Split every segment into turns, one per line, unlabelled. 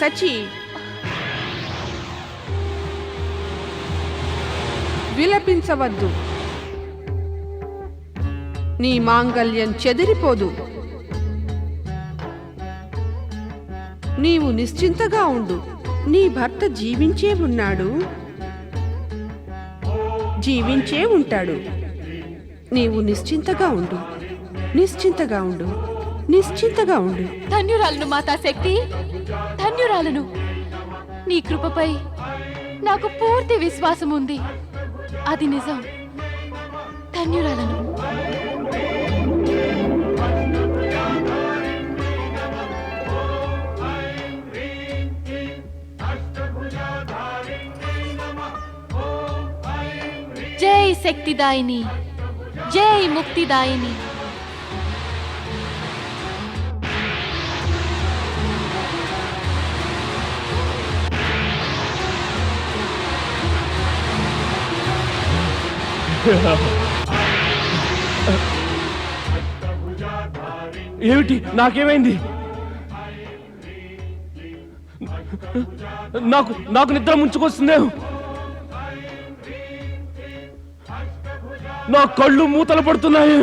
సచి. విలపించవద్దు. నీ మాంగల్యం చెదిరిపోదు. నీవు నిశ్చింతగా ఉండు. నీ భర్త జీవించే ఉన్నాడు. జీవించే ఉంటాడు. నీవు నిశ్చింతగా ఉండు. నిశ్చింతగా ఉండు. నిశ్చింతగా ఉండు.
ధన్యురాలను మాతా శక్తి. ధన్యురాలను. నీ కృపపై నాకు పూర్తి విశ్వాసం ఉంది. అది నిజం. ధన్యురాలను. జై శక్తిదాయిని. జై ముక్తిదాయిని.
ఏమిటి? నాకేమైంది? నాకు నాకు నిద్ర ముంచుకొస్తుందే. నా కళ్ళు మూతలు పడుతున్నాయి.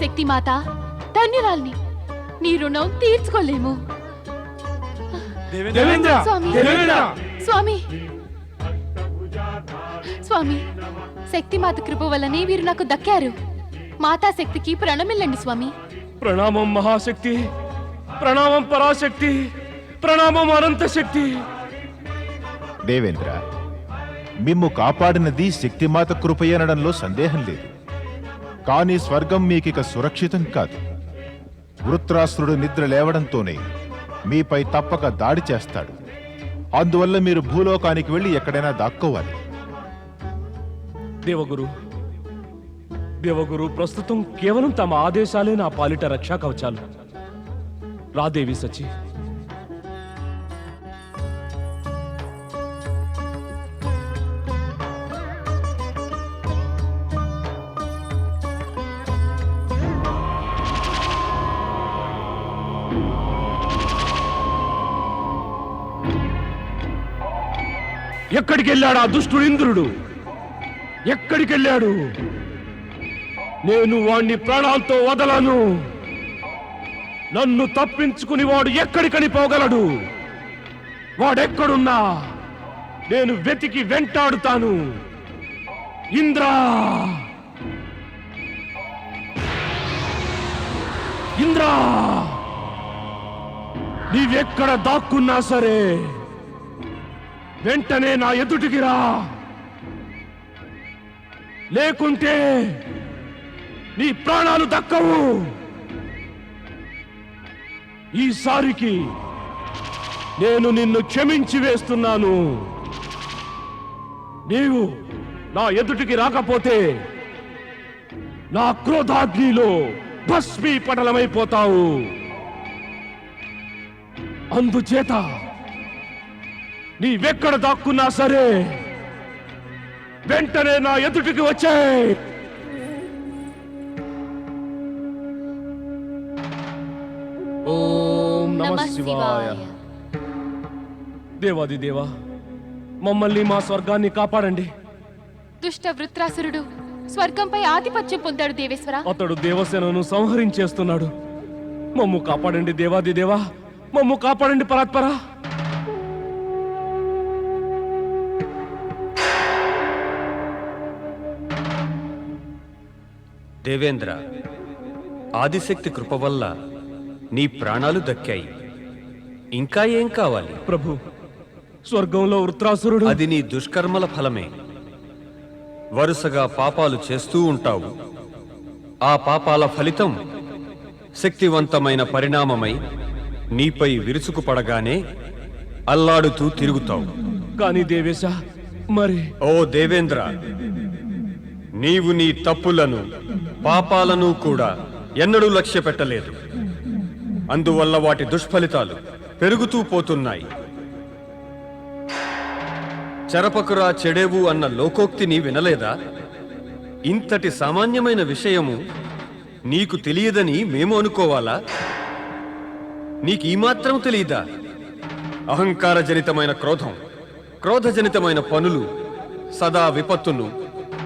శక్తి మాత ధన్యురాల్ని నీ రుణం తీర్చుకోలేము.
దేవేంద్ర!
స్వామి.
దేవేంద్ర!
స్వామి! స్వామి! శక్తి మాత కృప వల్లనే వీరు నాకు దక్కారు. మాతా శక్తికి ప్రణమిల్లండి స్వామి.
ప్రణామం మహాశక్తి ప్రణామం పరాశక్తి ప్రణామం అనంత శక్తి.
దేవేంద్ర మిమ్ము కాపాడినది శక్తిమాత కృపయనడంలో సందేహం లేదు. కానీ స్వర్గం మీకిక సురక్షితం కాదు. వృత్రాసురుడు నిద్ర లేవడంతోనే మీపై తప్పక దాడి చేస్తాడు. అందువల్ల మీరు భూలోకానికి వెళ్ళి ఎక్కడైనా దాక్కోవాలి.
దేవగురు దేవగురు ప్రస్తుతం కేవలం తమ ఆదేశాలే నా పాలిట రక్షా కవచాలు. రాదేవి సచి. ఎక్కడికి వెళ్ళాడు ఆ దుష్టుడు ఇంద్రుడు? ఎక్కడికి వెళ్ళాడు? నేను వాణ్ణి ప్రాణాలతో వదలను. నన్ను తప్పించుకుని వాడు ఎక్కడికని పోగలడు? వాడెక్కడున్నా? నేను వెతికి వెంటాడుతాను. ఇంద్రా! ఇంద్రా! నీవెక్కడ దాక్కున్నా సరే వెంటనే నా ఎదుటికి రా. లేకుంటే నీ ప్రాణాలు దక్కవు. ఈసారికి నేను నిన్ను క్షమించి వేస్తున్నాను. నీవు నా ఎదుటికి రాకపోతే నా క్రోధాగ్నిలో భస్మీ పటలమైపోతావు అందుచేత నీవెక్కడ దాక్కున్నా సరే వెంటనే నా ఎదుటికి వచ్చాయి. నమ శివాయ. దేవాది దేవా మమ్మల్ని మా స్వర్గాన్ని కాపాడండి.
దుష్ట వృత్రాసురుడు స్వర్గంపై ఆధిపత్యం పొందాడు దేవేశ్వర.
అతడు దేవసేనను సంహరించేస్తున్నాడు. మమ్ము కాపాడండి దేవాది దేవా మమ్ము కాపాడండి పరాత్పరా.
దేవేంద్ర ఆదిశక్తి కృప వల్ల నీ ప్రాణాలు దక్కాయి. ఇంకా ఏం కావాలి?
ప్రభు స్వర్గంలో వృత్రాసురుడు.
అది నీ దుష్కర్మల ఫలమే. వరుసగా పాపాలు చేస్తూ ఉంటావు. ఆ పాపాల ఫలితం శక్తివంతమైన పరిణామమై నీపై విరుచుకుపడగానే అల్లాడుతూ తిరుగుతావు.
కానీ దేవేశ మరి
ఓ దేవేంద్ర నీవు నీ తప్పులను పాపాలను కూడా ఎన్నడూ లక్ష్య పెట్టలేదు అందువల్ల వాటి దుష్ఫలితాలు పెరుగుతూ పోతున్నాయి. చెరపకురా చెడేవు అన్న లోకోక్తిని వినలేదా? ఇంతటి సామాన్యమైన విషయము నీకు తెలియదని మేము అనుకోవాలా? నీకు ఈ మాత్రం తెలియదా అహంకారజనితమైన క్రోధం క్రోధజనితమైన పనులు సదా విపత్తును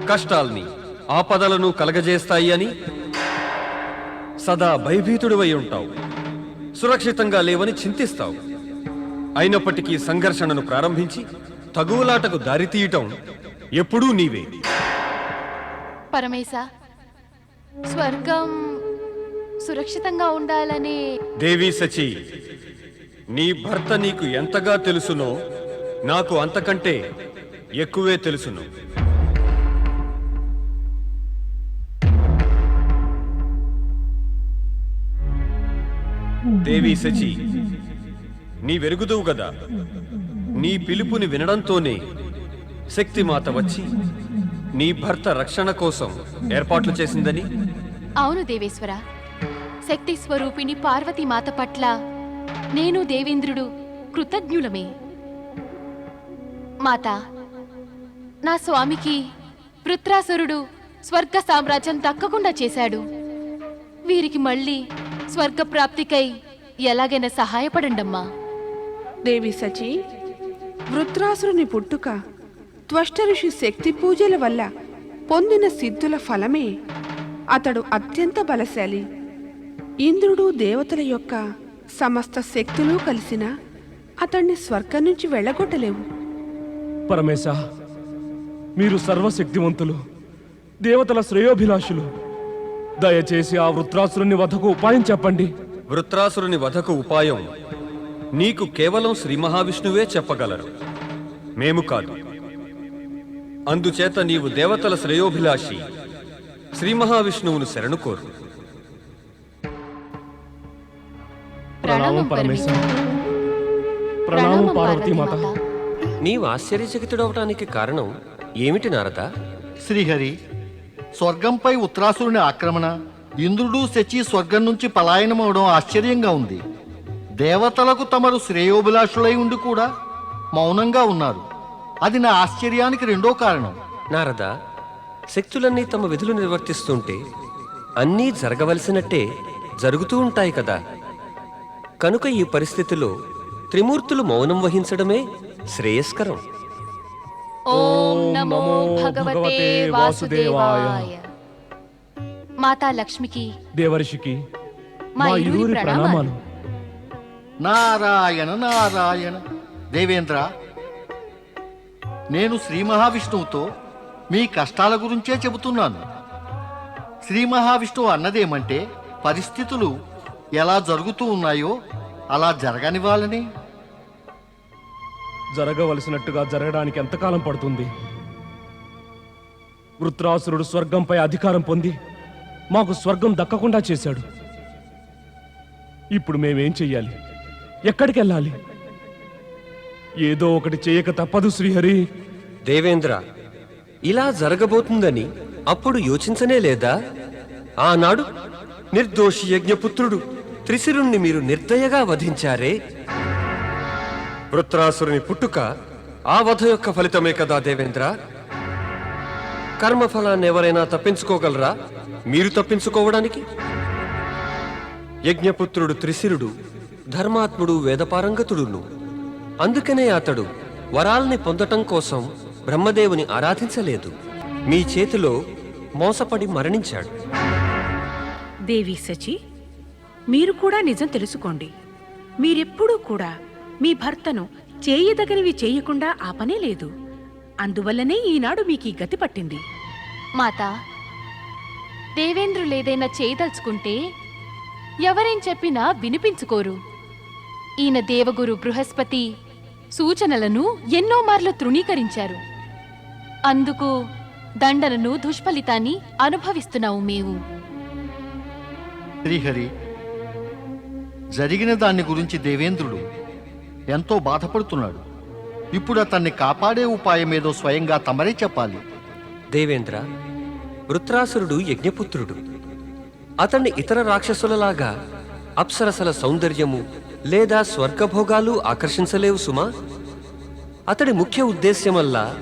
కష్టాల్ని ఆపదలను కలగజేస్తాయి అని సదా భయభీతుడివై ఉంటావు. సురక్షితంగా లేవని చింతిస్తావు. అయినప్పటికీ సంఘర్షణను ప్రారంభించి తగువులాటకు దారితీయటం ఎప్పుడూ నీవే.
పరమేశ స్వర్గం సురక్షితంగా ఉండాలనే
దేవి సచి నీ భర్త నీకు ఎంతగా తెలుసునో నాకు అంతకంటే ఎక్కువే తెలుసును. దేవి సచి నీ వెరుగుదువు గదా. నీ పిలుపుని వినడంతోనే శక్తిమాత వచ్చి నీ భర్త రక్షణ కోసం ఏర్పాట్లు చేసిందని?
అవును దేవేశ్వర. శక్తి స్వరూపిణి పార్వతీమాత పట్ల నేను దేవేంద్రుడు కృతజ్ఞులమే. మాత నా స్వామికి వృత్రాసురుడు స్వర్గ సామ్రాజ్యం దక్కకుండా చేశాడు. వీరికి మళ్ళీ స్వర్గ ప్రాప్తికై ఎలాగైనా సహాయపడండమ్మా.
దేవి సచి వృత్రాసురుని పుట్టుక త్వష్ట ఋషి శక్తి పూజల వల్ల పొందిన సిద్ధుల ఫలమే. అతడు అత్యంత బలశాలి. ఇంద్రుడు దేవతల యొక్క సమస్త శక్తులు కలిసిన అతన్ని స్వర్గం నుంచి వెళ్ళగొట్టలేవు.
పరమేశ మీరు సర్వశక్తివంతులు దేవతల శ్రేయోభిలాషులు. దయచేసి ఆ వృత్రాసురుని వధకు ఉపాయం చెప్పండి.
వృత్రాసురుని వధకు ఉపాయం నీకు కేవలం శ్రీ మహావిష్ణువే చెప్పగలరు. మేము కాదు. అందుచేత నీవు దేవతల శ్రేయోభిలాషి శ్రీ మహావిష్ణువును శరణు కోరు.
ప్రణామం పరమేశ ప్రణామం పార్వతీ మాత.
నీవు ఆశ్చర్యచకితుడవటానికి కారణం ఏమిటి నారదా?
శ్రీహరి స్వర్గంపై ఉత్తరాసురుని ఆక్రమణ ఇంద్రుడు శచి స్వర్గం నుంచి పలాయనమవడం ఆశ్చర్యంగా ఉంది. దేవతలకు తమరు శ్రేయోభిలాషులై ఉండి కూడా మౌనంగా ఉన్నారు. అది నా ఆశ్చర్యానికి రెండో కారణం.
నారదా శక్తులన్నీ తమ విధులు నిర్వర్తిస్తుంటే అన్నీ జరగవలసినట్టే జరుగుతూ ఉంటాయి కదా. కనుక ఈ పరిస్థితిలో త్రిమూర్తులు మౌనం వహించడమే శ్రేయస్కరం.
ఓం నమో భగవతే వాసుదేవాయ. మాతా లక్ష్మికి
దేవర్షికి
మా ఇరువురి ప్రణామాలు.
ప్రణామాలు.
నారాయణ నారాయణ. దేవేంద్ర నేను శ్రీ మహావిష్ణువుతో మీ కష్టాల గురించే చెబుతున్నాను. శ్రీ మహావిష్ణువు అన్నదేమంటే పరిస్థితులు ఎలా జరుగుతూ ఉన్నాయో అలా జరగనివ్వాలని.
జరగవలసినట్టుగా జరగడానికి ఎంతకాలం పడుతుంది? వృత్రాసురుడు స్వర్గంపై అధికారం పొంది మాకు స్వర్గం దక్కకుండా చేశాడు. ఇప్పుడు మేమేం చెయ్యాలి? ఎక్కడికి వెళ్ళాలి? ఏదో ఒకటి చేయక తప్పదు శ్రీహరి.
దేవేంద్ర ఇలా జరగబోతుందని అప్పుడు యోచించనే లేదా? ఆనాడు నిర్దోషి యజ్ఞపుత్రుడు త్రిశిరుణ్ణి మీరు నిర్దయగా వధించారే? వృత్రాసురుని పుట్టుక ఆ వధ యొక్క ఫలితమే కదా దేవేంద్ర? కర్మఫలాన్ని ఎవరైనా తప్పించుకోగలరా? మీరు తప్పించుకోవడానికి? యజ్ఞపుత్రుడు త్రిశిరుడు ధర్మాత్ముడు వేదపారంగతుడును. అందుకనే అతడు వరాల్ని పొందటం కోసం బ్రహ్మదేవుని ఆరాధించలేదు. మీ చేతిలో మోసపడి మరణించాడు.
దేవి సచి మీరు కూడా నిజం తెలుసుకోండి. మీరెప్పుడూ కూడా మీ భర్తను చేయదగనివి చేయకుండా ఆపనే లేదు. అందువల్లనే ఈనాడు మీకు ఈ గతి పట్టింది.
మాత దేవేంద్రులు ఏదైనా చేయదలుచుకుంటే ఎవరేం చెప్పినా వినిపించుకోరు. ఈయన దేవగురు బృహస్పతి సూచనలను ఎన్నో మార్లు తృణీకరించారు. అందుకు దండనను దుష్ఫలితాన్ని అనుభవిస్తున్నావు మేము.
శ్రీహరి జరిగిన దాన్ని గురించి దేవేంద్రుడు ఎంతో బాధపడుతున్నాడు. ఇప్పుడు అతన్ని కాపాడే ఉపాయమేదో స్వయంగా తమరే చెప్పాలి.
దేవేంద్ర వృత్రాసురుడు యజ్ఞపుత్రుడు. అతన్ని ఇతర రాక్షసులలాగా అప్సరసల సౌందర్యము లేదా స్వర్గభోగాలు ఆకర్షించలేవు సుమా? అతడి ముఖ్య ఉద్దేశ్యమల్లా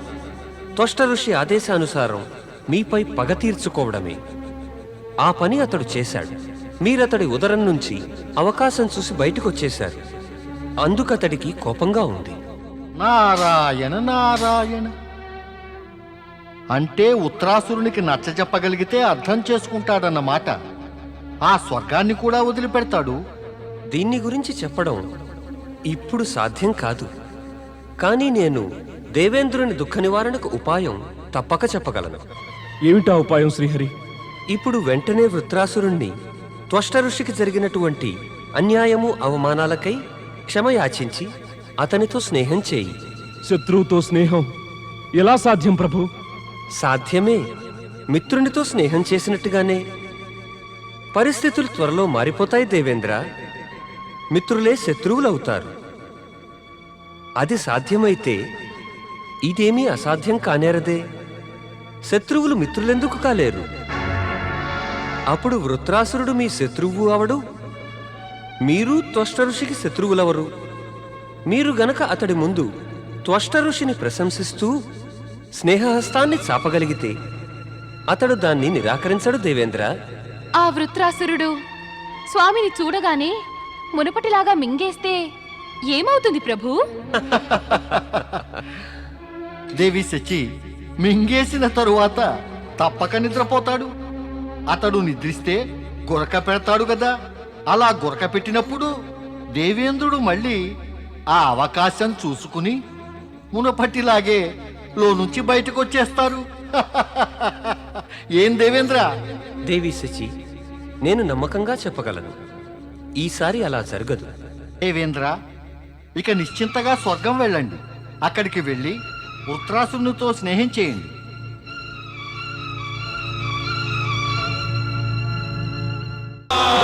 త్వష్ట ఋషి ఆదేశానుసారం మీపై పగ తీర్చుకోవడమే. ఆ పని అతడు చేశాడు. మీరతడి ఉదరం నుంచి అవకాశం చూసి బయటకొచ్చేశారు. అందుకతడికి కోపంగా ఉంది.
నారాయణ నారాయణ. అంటే ఉత్తరాసురునికి నచ్చ చెప్పగలిగితే అర్థం చేసుకుంటాడన్నమాట. ఆ స్వర్గాన్ని కూడా వదిలిపెడతాడు.
దీన్ని గురించి చెప్పడం ఇప్పుడు సాధ్యం కాదు. కానీ నేను దేవేంద్రుని దుఃఖ నివారణకు ఉపాయం తప్పక చెప్పగలను.
ఏమిటా ఉపాయం శ్రీహరి?
ఇప్పుడు వెంటనే వృత్రాసురుణ్ణి త్వష్ట ఋషికి జరిగినటువంటి అన్యాయము అవమానాలకై క్షమయాచించి అతనితో స్నేహం చేయి.
శత్రువుతో స్నేహం ఎలా సాధ్యం ప్రభు?
సాధ్యమే. మిత్రునితో స్నేహం చేసినట్టుగానే. పరిస్థితులు త్వరలో మారిపోతాయి దేవేంద్ర. మిత్రులే శత్రువులవుతారు. అది సాధ్యమైతే ఇదేమీ అసాధ్యం కానేరదే. శత్రువులు మిత్రులెందుకు కాలేరు? అప్పుడు వృత్రాసురుడు మీ శత్రువు అవడు. మీరు త్వష్ట ఋషికి శత్రువులవరు. మీరు గనక అతడి ముందు త్వష్ట ఋషిని ప్రశంసిస్తూ స్నేహహస్తాన్ని చాపగలిగితే అతడు దాన్ని నిరాకరించడు దేవేంద్ర.
ఆ వృత్రాసురుడు స్వామిని చూడగానే మునుపటిలాగా మింగేస్తే ఏమవుతుంది ప్రభు?
దేవి శచి మింగేసిన తరువాత తప్పక నిద్రపోతాడు. అతడు నిద్రిస్తే గురక పెడతాడు కదా అలా గురక పెట్టినప్పుడు దేవేంద్రుడు మళ్ళీ ఆ అవకాశం చూసుకుని మునపట్టిలాగే లో నుంచి బయటకు వచ్చేస్తారు ఏం దేవేంద్ర?
దేవి శచి నేను నమ్మకంగా చెప్పగలను. ఈసారి అలా జరగదు.
దేవేంద్ర ఇక నిశ్చింతగా స్వర్గం వెళ్ళండి. అక్కడికి వెళ్ళి ఉత్తరాసునితో స్నేహం చేయండి. Oh!